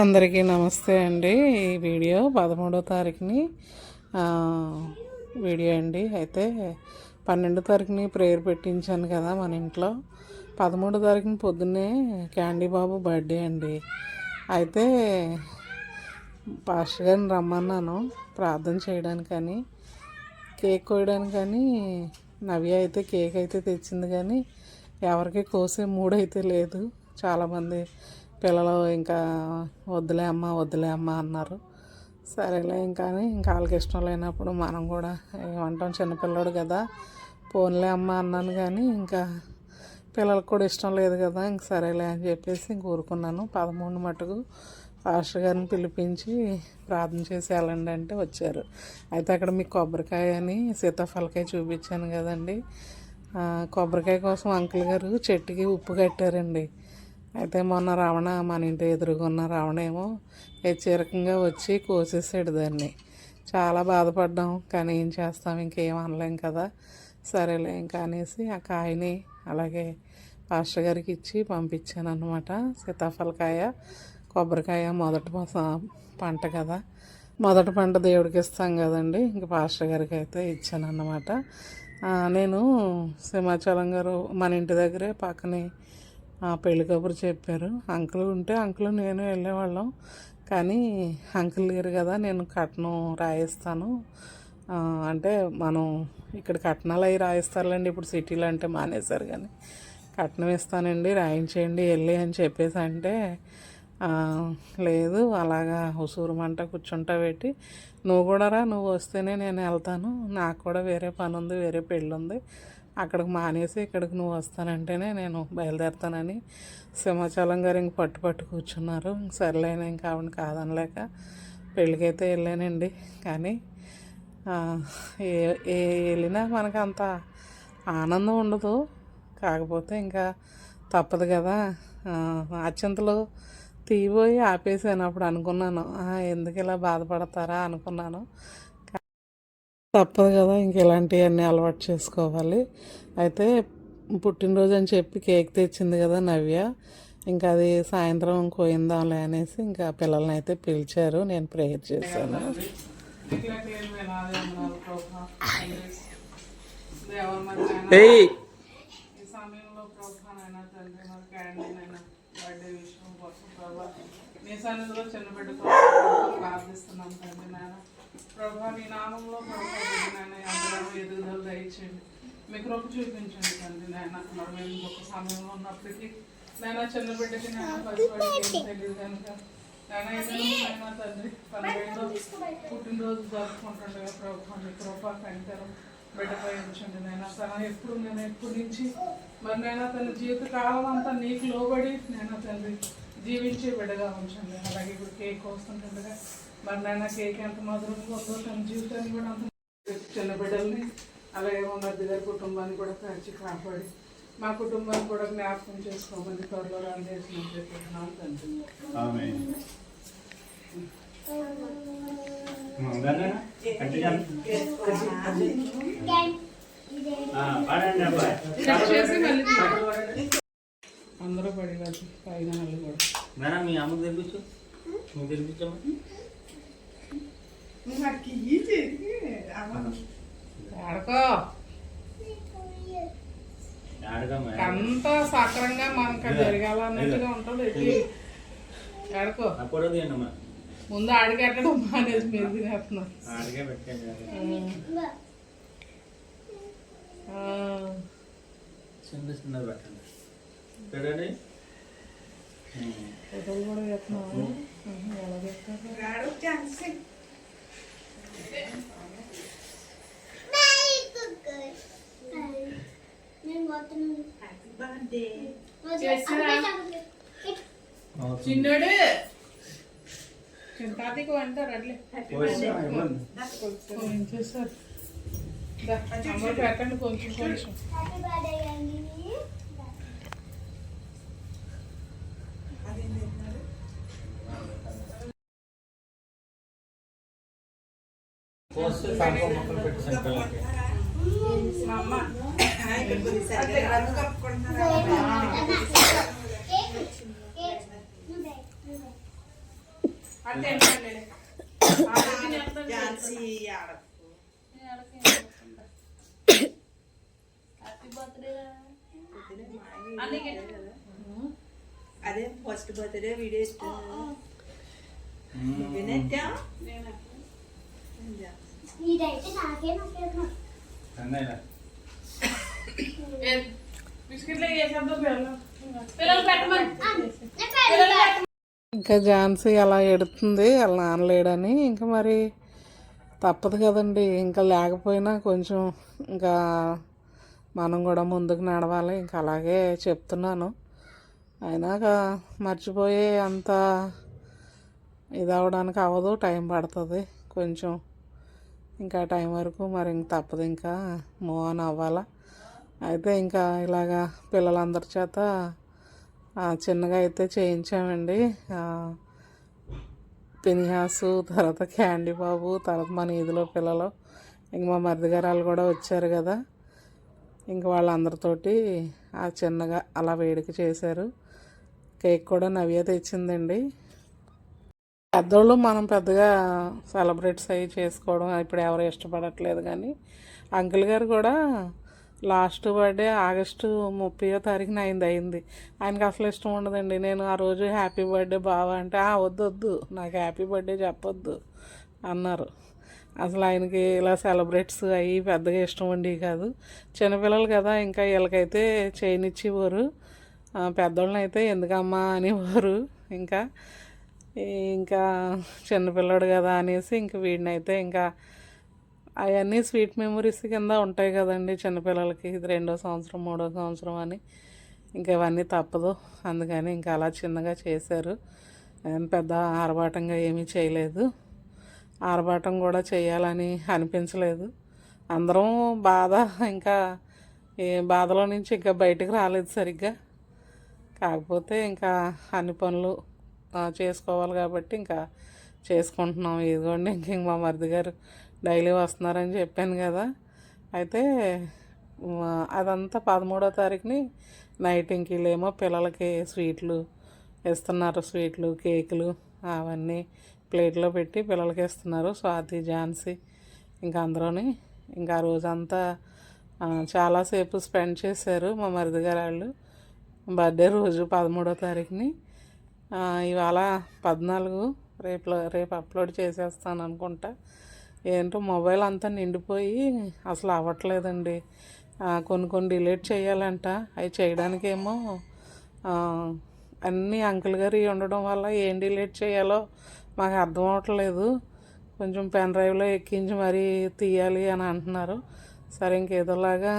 అందరికీ నమస్తే అండి. ఈ వీడియో పదమూడో తారీఖుని వీడియో అండి. అయితే పన్నెండో తారీఖుని ప్రేయర్ పెట్టించాను కదా మన ఇంట్లో. పదమూడో తారీఖుని పొద్దున్నే క్యాండీ బాబు బర్త్డే అండి. అయితే పాస్టర్ గారిని రమ్మన్నాను ప్రార్థన చేయడానికని కేక్ కోయడానికి కానీ నవ్య అయితే కేక్ అయితే తెచ్చింది కానీ ఎవరికి కోసే మూడైతే అయితే లేదు. చాలామంది పిల్లలు ఇంకా వద్దులే అమ్మ వద్దులే అమ్మ అన్నారు. సరేలే ఇంకా అని ఇంకా వాళ్ళకి ఇష్టం లేనప్పుడు మనం కూడా ఏమంటాం చిన్నపిల్లడు కదా పోన్లే అమ్మ అన్నాను కానీ ఇంకా పిల్లలకు కూడా ఇష్టం లేదు కదా ఇంక సరేలే అని చెప్పేసి ఇంక ఊరుకున్నాను. పదమూడు మటుకు పాస్టర్ గారిని పిలిపించి ప్రార్థన చేసి వెళ్ళండి అంటే వచ్చారు. అయితే అక్కడ మీకు కొబ్బరికాయ అని సీతాఫలకాయ చూపించాను కదండి. కొబ్బరికాయ కోసం అంకుల్ గారు చెట్టుకి ఉప్పు కట్టారండి. అయితే మొన్న రావణ మన ఇంటి ఎదురుగున్న రావణ ఏమో హెచ్చరికంగా వచ్చి కోసేసాడు దాన్ని. చాలా బాధపడ్డాం కానీ ఏం చేస్తాం ఇంకేం అనలేం కదా. సరేలే ఇంకా అనేసి ఆ కాయని అలాగే పాస్టర్ గారికి ఇచ్చి పంపించాను అనమాట సీతాఫలకాయ కొబ్బరికాయ మొదటి పంట కదా. మొదటి పంట దేవుడికి ఇస్తాం కదండి ఇంక పాస్టర్ గారికి అయితే ఇచ్చాను అన్నమాట నేను సింహాచలం గారు మన ఇంటి దగ్గరే పక్కనే పెళ్ళి కబురు చెప్పారు. అంకుల్ ఉంటే అంకుల్ నేను వెళ్ళేవాళ్ళం. కానీ అంకుల్ లేరు కదా నేను కట్నం రాయిస్తాను. అంటే మనం ఇక్కడ కట్నాలు అవి రాయిస్తారులేండి ఇప్పుడు సిటీలో అంటే మానేశారు కానీ. కట్నం ఇస్తానండి రాయించేయండి వెళ్ళి అని చెప్పేసి అంటే లేదు అలాగా హుసూరుమంట కూర్చుంటా పెట్టి నువ్వు కూడా రా నువ్వు వస్తేనే నేను వెళ్తాను. నాకు కూడా వేరే పని ఉంది వేరే పెళ్ళి ఉంది అక్కడికి మానేసి ఇక్కడికి నువ్వు వస్తానంటేనే నేను బయలుదేరుతానని సింహాచలం గారు ఇంక పట్టు పట్టు కూర్చున్నారు. సర్లేనా ఇంకా ఆవిడ కాదనలేక పెళ్ళికైతే వెళ్ళానండి. కానీ ఏ ఏ వెళ్ళినా మనకు అంత ఆనందం ఉండదు. కాకపోతే ఇంకా తప్పదు కదా. అత్యంతలు తీయబోయి ఆపేసాను అప్పుడు అనుకున్నాను. ఎందుకు ఇలా బాధపడతారా అనుకున్నాను. తప్పదు కదా ఇంక ఇలాంటివన్నీ అలవాటు చేసుకోవాలి. అయితే పుట్టినరోజు అని చెప్పి కేక్ తెచ్చింది కదా నవ్య ఇంకా అది సాయంత్రం కోయిందాంలే అనేసి ఇంకా పిల్లల్ని అయితే పిలిచారు నేను ప్రేయర్ చేశాను. ఏయ్! నీ సన్నిధిలో చిన్న బిడ్డ కోసం ప్రార్థిస్తున్నాం తండ్రి నాయన. ప్రభా నీ నామంలో అందరూ ఎదుగుదల దయచేయండి. మీ కృప చూపించండి తండ్రి నాయన. మరి మేము ఒక సమయంలో ఉన్నప్పటికీ నాయన చిన్న బిడ్డకి నాయన తెలియదు కనుక. నాయన ఏదైనా తండ్రి పన్నెండో పుట్టినరోజు జరుపుకుంటుండగా ప్రభా మీ కృప కంకరం బిడ్డపై ఉంచండి నాయన. తన ఎప్పుడు నేను ఎప్పటి నుంచి మరి నాయన తన జీవిత కాలం అంతా నీకు లోబడి నేను తండ్రి జీవించే బిడ్డగా ఉంచండి. అలాగే ఇప్పుడు కేక్ వస్తుంటుండగా మరి నాయన కేక్ ఎంత మధురంగా ఉందో తన జీవితాన్ని కూడా అంత చిన్న బిడ్డల్ని అలాగే మా మధ్య గారి కుటుంబాన్ని కూడా కాచి కాపాడి మా కుటుంబాన్ని కూడా జ్ఞాపకం చేసుకోమని త్వరలో రన్ చేసిన చెప్తున్నాను తండ్రి. పాడండి అబ్బాయి కట్ చేసి మళ్ళీ అందరూ పడి పైన వాళ్ళు కూడా. మేడం మీ అమ్మకు తెప్పించు నువ్వు తెప్పించమ్మా ఆడుకో. అంత సక్రంగా మనకు జరగాలన్నట్టుగా ఉంటుంది ఆడుకో. ముందు ఆడికెట్టడం మానేసి మీరు తినేస్తున్నారు ఆడగే పెట్టండి. ఆ, చిన్న చిన్నది పెట్టండి. చెప్తారు చిన్నడు. చింతాతికి అంటారు అట్లే. కొంచెం అమ్మ పెట్టండి కొంచెం కొంచెం. పోస్ట్ కాంపో మొక్కలు పెట్టేసాను పిల్లలకి మా అమ్మ అదే ఫస్ట్ బర్త్డే వీడియో ఇస్తాను వినట్టా ఇదైతే నాకే నచ్చదు అన్నయ్య ఇంకా ఝాన్సీ అలా ఎడుతుంది వాళ్ళ నాన్న లేడని. ఇంకా మరి తప్పదు కదండి. ఇంకా లేకపోయినా కొంచెం ఇంకా మనం కూడా ముందుకు నడవాలి. ఇంకా అలాగే చెప్తున్నాను. అయినాక మర్చిపోయే అంత ఇది అవడానికి అవ్వదు. టైం పడుతుంది. కొంచెం ఇంకా టైం వరకు మరి ఇంక తప్పదు ఇంకా మూవ్ ఆన్ అవ్వాలా. అయితే ఇంకా ఇలాగా పిల్లలందరి చేత చిన్నగా అయితే చేయించామండి పినిహాసు తర్వాత క్యాండీ బాబు తర్వాత మన ఈదిలో పిల్లలు ఇంక మా మరిదిగారాలు వాళ్ళు కూడా వచ్చారు కదా. ఇంక వాళ్ళందరితోటి ఆ చిన్నగా అలా వేడుక చేశారు. కేక్ కూడా నవ్య తెచ్చిందండి. పెద్దోళ్ళు మనం పెద్దగా సెలబ్రేట్స్ అవి చేసుకోవడం ఇప్పుడు ఎవరు ఇష్టపడట్లేదు కానీ అంకుల్ గారు కూడా లాస్ట్ బర్త్డే ఆగస్టు ముప్పయో తారీఖున అయింది అయింది. ఆయనకి అసలు ఇష్టం ఉండదండి. నేను ఆ రోజు హ్యాపీ బర్త్డే బావా అంటే "ఆ, వద్దు వద్దు నాకు హ్యాపీ బర్త్డే చెప్పొద్దు అన్నారు. అసలు ఆయనకి ఇలా సెలబ్రేట్స్ అవి పెద్దగా ఇష్టం ఉండి కాదు. చిన్నపిల్లలు కదా ఇంకా వీళ్ళకైతే చేయనిచ్చేవారు. పెద్దోళ్ళని అయితే ఎందుకమ్మా అనేవారు. ఇంకా ఇంకా చిన్నపిల్లడు కదా అనేసి ఇంక వీడినైతే ఇంకా అవన్నీ స్వీట్ మెమరీస్ కింద ఉంటాయి కదండి చిన్నపిల్లలకి. ఇది రెండో సంవత్సరం మూడో సంవత్సరం అని. ఇంకా ఇవన్నీ తప్పదు. అందుకని ఇంకా అలా చిన్నగా చేశారు. పెద్ద ఆర్భాటంగా ఏమీ చేయలేదు. ఆర్భాటం కూడా చేయాలని అనిపించలేదు. అందరం బాధ ఇంకా ఏ బాధలో నుంచి ఇంకా బయటకు రాలేదు సరిగ్గా. కాకపోతే ఇంకా అన్ని పనులు చేసుకోవాలి కాబట్టి ఇంకా చేసుకుంటున్నాం. ఇదిగోండి ఇంక మా మరిది గారు డైలీ వస్తున్నారని చెప్పాను కదా. అయితే అదంతా పదమూడో తారీఖుని నైట్ ఇంక వీళ్ళేమో పిల్లలకి స్వీట్లు ఇస్తున్నారు. స్వీట్లు కేకులు అవన్నీ ప్లేట్లో పెట్టి పిల్లలకి ఇస్తున్నారు. స్వాతి ఝాన్సీ ఇంకా అందరూని ఇంకా ఆ రోజంతా చాలాసేపు స్పెండ్ చేశారు మా మరిది గారు వాళ్ళు. బర్త్డే రోజు పదమూడో తారీఖుని. ఇవాళ పద్నాలుగు రేపు రేపు అప్లోడ్ చేసేస్తాను అనుకుంటా. ఏంటో మొబైల్ అంతా నిండిపోయి అసలు అవ్వట్లేదండి. కొన్ని కొన్ని డిలీట్ చేయాలంట. అవి చేయడానికేమో అన్నీ అంకుల్ గారి ఉండడం వల్ల ఏం డిలీట్ చేయాలో మాకు అర్థం అవ్వట్లేదు. కొంచెం పెన్ డ్రైవ్లో ఎక్కించి మరీ తీయాలి అని అంటున్నారు. సరే ఇంకేదోలాగా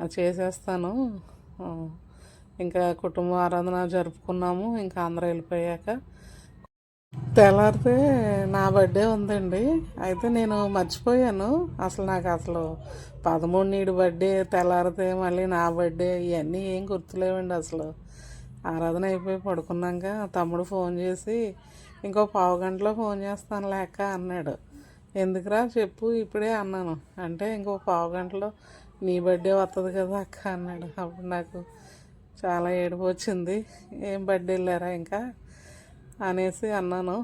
అది చేసేస్తాను. ఇంకా కుటుంబ ఆరాధన జరుపుకున్నాము ఇంకా అందరూ వెళ్ళిపోయాక. తెల్లారితే నా బర్త్డే ఉందండి. అయితే నేను మర్చిపోయాను. అసలు నాకు అసలు పదమూడు నీడు బర్త్డే తెల్లారితే మళ్ళీ నా బర్త్డే ఇవన్నీ ఏం గుర్తులేవండి అసలు. ఆరాధన అయిపోయి పడుకున్నాక తమ్ముడు ఫోన్ చేసి ఇంకో పావు గంటలో ఫోన్ చేస్తాను లేక అన్నాడు. ఎందుకురా? చెప్పు ఇప్పుడే అన్నాను. అంటే ఇంకో పావు గంటలో నీ బర్త్డే వస్తుంది కదా అక్క అన్నాడు. అప్పుడు నాకు చాలా ఏడుపు వచ్చింది ఏం బర్త్డే వెళ్ళారా ఇంకా? అనేసి అన్నాను.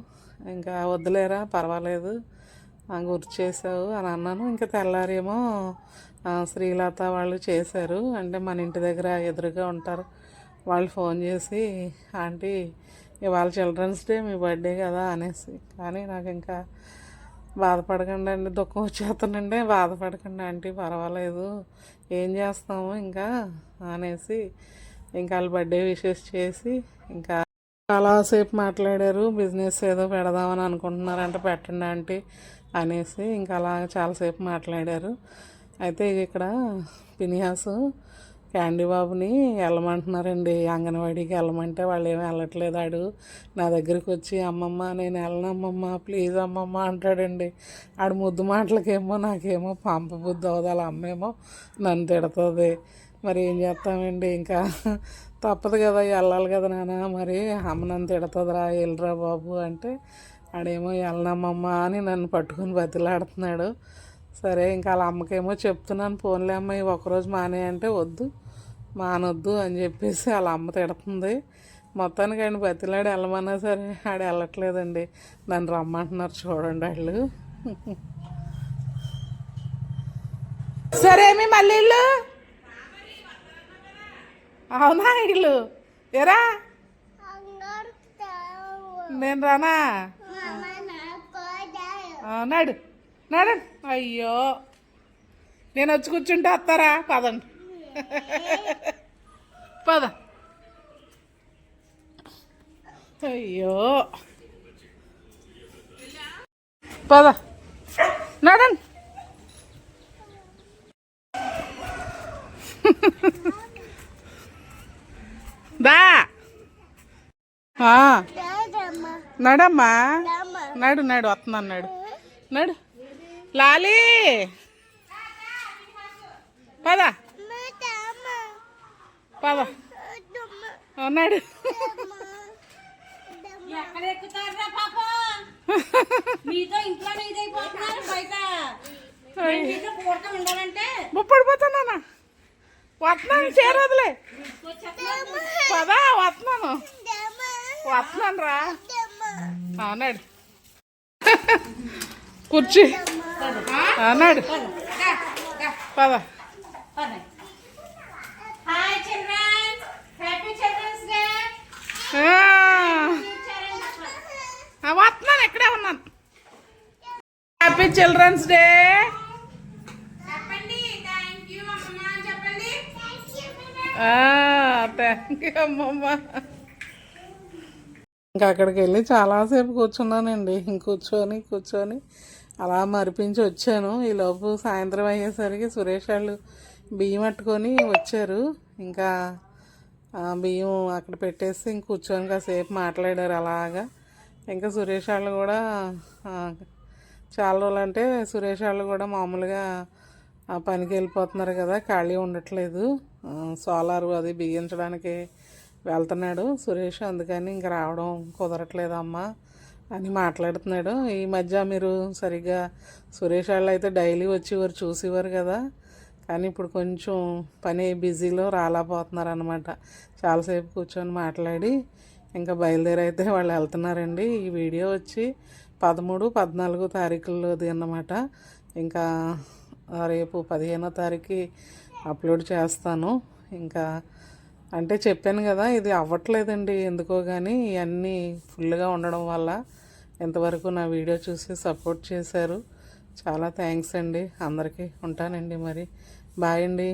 ఇంకా వద్దులేరా పర్వాలేదు. గుర్తు చేసావు అని అన్నాను. ఇంకా తెల్లారేమో శ్రీలత వాళ్ళు చేశారు. అంటే మన ఇంటి దగ్గర ఎదురుగా ఉంటారు. వాళ్ళు ఫోన్ చేసి ఆంటీ ఇవాళ చిల్డ్రన్స్ డే మీ బర్త్డే కదా అనేసి. కానీ నాకు ఇంకా బాధపడకండి అండి దుఃఖం వచ్చేస్తానండి బాధపడకండి ఆంటీ పర్వాలేదు. ఏం చేస్తాము ఇంకా? అనేసి ఇంకా వాళ్ళ బర్త్డే విషెస్ చేసి ఇంకా చాలాసేపు మాట్లాడారు. బిజినెస్ ఏదో పెడదామని అనుకుంటున్నారంట పెట్టండి ఆంటీ అనేసి ఇంకా అలా చాలాసేపు మాట్లాడారు. అయితే ఇక్కడ పినిహాసు క్యాండీ బాబుని వెళ్ళమంటున్నారండి. అంగన్వాడీకి వెళ్ళమంటే వాళ్ళు ఏమీ వెళ్ళట్లేదు ఆడు. నా దగ్గరికి వచ్చి అమ్మమ్మ నేను వెళ్ళనమ్మమ్మ ప్లీజ్ అమ్మమ్మ అంటాడండి. ఆడు ముద్దు మాటలకేమో నాకేమో పంప బుద్ధి అవుతుంది అమ్మేమో నన్ను తిడుతుంది. మరి ఏం చేస్తామండి? ఇంకా తప్పదు కదా వెళ్ళాలి కదా నాన్న. మరి అమ్మ నన్ను తిడుతుందిరా వెళ్ళరా బాబు అంటే ఆడేమో వెళ్ళనమ్మమ్మ అని నన్ను పట్టుకుని బతిలాడుతున్నాడు. సరే ఇంకా వాళ్ళ అమ్మకేమో చెప్తున్నాను ఫోన్లే అమ్మ ఈ ఒక్కరోజు మానే అంటే వద్దు మానొద్దు అని చెప్పేసి వాళ్ళ అమ్మ తిడుతుంది. మొత్తానికి ఆయన బతిలాడు వెళ్ళమన్నా సరే ఆడ వెళ్ళట్లేదండి. నన్ను రమ్మంటున్నారు చూడండి వాళ్ళు. సరే మళ్ళీ అవునా ఇల్లు ఎరా? నేను రానా? నాడు నడు. అయ్యో. నేను వచ్చి కూర్చుంటే వస్తారా? పదండి. పద. అయ్యో. పద. నడండి దా ఆ, నడమ్మా. నడు నడు వస్తున్నాను నడు. నడు. లాలి. పద. పద. ఆ, నడు. ముప్పడిపోతున్నానా? వస్తున్నాను చేరదులే పదా వస్తున్నాను. వస్తున్నాను రా అన్నాడు కూర్చి. అన్నాడు పద వస్తున్నాను ఇక్కడే ఉన్నాను. హ్యాపీ చిల్డ్రన్స్ డే చెప్పండి థ్యాంక్ యూ అమ్మమ్మ అని చెప్పండి థ్యాంక్ యూ అమ్మమ్మ ఇంకా అక్కడికి వెళ్ళి చాలాసేపు కూర్చున్నానండి. ఇంక కూర్చొని కూర్చొని అలా మరిపించి వచ్చాను. ఈలోపు సాయంత్రం అయ్యేసరికి సురేష్ వాళ్ళు బియ్యం పట్టుకొని వచ్చారు. ఇంకా బియ్యం అక్కడ పెట్టేసి ఇంక కూర్చొని కాసేపు మాట్లాడారు అలాగా. ఇంకా సురేష్ వాళ్ళు కూడా చాలా రోజులు అంటే సురేష్ వాళ్ళు కూడా మామూలుగా పనికి వెళ్ళిపోతున్నారు కదా ఖాళీ ఉండట్లేదు. సోలారు సోలార్ అది బిగించడానికి వెళ్తున్నాడు సురేష్ అందుకని ఇంక రావడం కుదరట్లేదమ్మా అని మాట్లాడుతున్నాడు. ఈ మధ్య మీరు సరిగ్గా సురేష్ వాళ్ళు అయితే డైలీ వచ్చేవారు చూసేవారు కదా. కానీ ఇప్పుడు కొంచెం పని బిజీలో రాలేకపోతున్నారు అనమాట చాలాసేపు కూర్చొని మాట్లాడి ఇంకా బయలుదేరి అయితే వాళ్ళు వెళ్తున్నారండి. ఈ వీడియో వచ్చి పదమూడు పద్నాలుగు తారీఖుల్లోది అన్నమాట. ఇంకా రేపు పదిహేనో తారీఖు అప్లోడ్ చేస్తాను. ఇంకా అంటే చెప్పాను కదా ఇది అవ్వట్లేదండి ఎందుకో కానీ ఇవన్నీ ఫుల్గా ఉండడం వల్ల ఇంతవరకు నా వీడియో చూసి సపోర్ట్ చేశారు. చాలా థ్యాంక్స్ అండి. అందరికీ ఉంటానండి మరి. బాయ్ అండి.